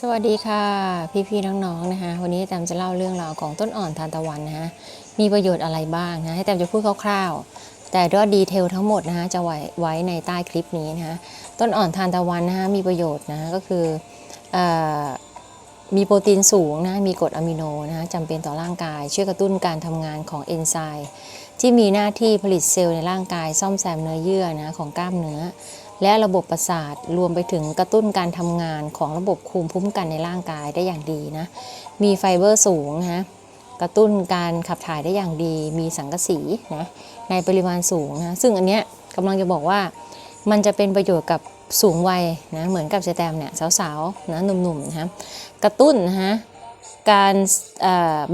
สวัสดีค่ะ พี่ๆน้องๆนะคะวันนี้แตมจะเล่าเรื่องราวของต้นอ่อนทานตะวันนะคะมีประโยชน์อะไรบ้างนะให้แตมจะพูดคร่าวๆ แต่ด้วยดีเทลทั้งหมดนะคะจะไว้ไว้ในใต้คลิปนี้นะคะต้นอ่อนทานตะวันนะคะมีประโยชน์นะคะก็คือออมีโปรตีนสูงนะมีกรดอะมิโนนะคะจำเป็นต่อร่างกาย ช่วยกระตุ้นการทำงานของเอนไซม์ที่มีหน้าที่ผลิตเซลล์ในร่างกายซ่อมแซมเนื้อเยื่อนะของกล้ามเนื้อ และระบบประสาทรวมไปถึงกระตุ้นการทำงานของระบบภูมิคุ้มกันในร่างกายได้อย่างดีนะ มีไฟเบอร์สูงนะกระตุ้นการขับถ่ายได้อย่างดี มีสังกะสีนะในปริมาณสูงนะซึ่งอันเนี้ยกำลังจะบอกว่ามันจะเป็นประโยชน์กับสูงวัยนะเหมือนกับเจแตมเนี่ยสาวๆนะหนุ่มๆนะกระตุ้นนะฮะการ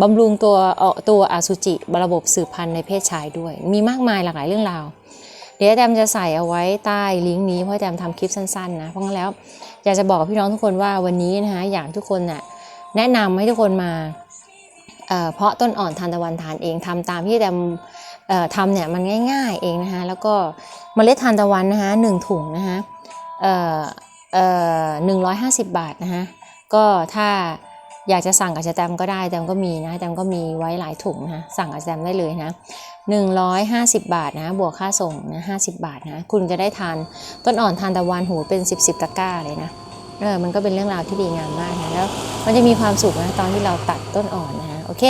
บำรุงตัวเอตัวอสุจิระบบสืบพันธุ์ในเพศชายด้วย มีมากมายหลากหลายเรื่องราว เดี๋ยวแตมจะใส่เอาไว้ใต้ลิงก์นี้เพราะแตมทำคลิปสั้นๆนะเพราะงั้นแล้วอยากจะบอกพี่น้องทุกคนว่าวันนี้นะคะอยากทุกคนน่ะแนะนำให้ทุกคนมาเอ่อเพาะต้นอ่อนทานตะวันทานเองทำตามที่แตมทำเนี่ยมันง่าย ๆเองนะคะแล้วก็เมล็ดทานตะวันนะคะหนึ่งถุงนะคะหนึ่งร้อยห้าสิบบาทนะคะก็ถ้า อยากจะสั่งกับแตมก็ได้แตมก็มีนะแตมก็มีไว้หลายถุงนะสั่งกับแตมได้เลยนะ150 บาทนะ บวกค่าส่งนะ50 บาทนะ คุณจะได้ทานต้นอ่อนทานตะวันหูเป็น 10บสตะกร้าเลยนะเออมันก็เป็นเรื่องราวที่ดีงามมากนะแล้วมันจะมีความสุขนะตอนที่เราตัดต้นอ่อนนะโอเค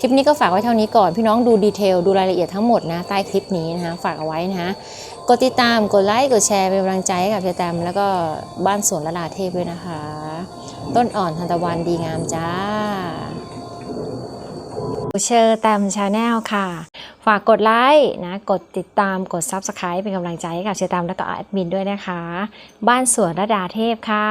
คลิปนี้ก็ฝากไว้เท่านี้ก่อน พี่น้องดูดีเทลดูรายละเอียดทั้งหมดนะใต้คลิปนี้นะคะฝากเอาไว้นะฮะกดติดตามกดไลค์กดแชร์เป็นกำลังใจให้กับเจแตมแล้วก็บ้านสวนระดาเทพด้วยนะคะ ต้นอ่อนทันตะวันดีงามจ้าเชอร์แตมชาแนลค่ะ ฝากกดไลค์นะ กดติดตามกด Subscribe เป็นกำลังใจให้กับเชอร์แตมและก็แอดมินด้วยนะคะ บ้านสวนระดาเทพค่ะ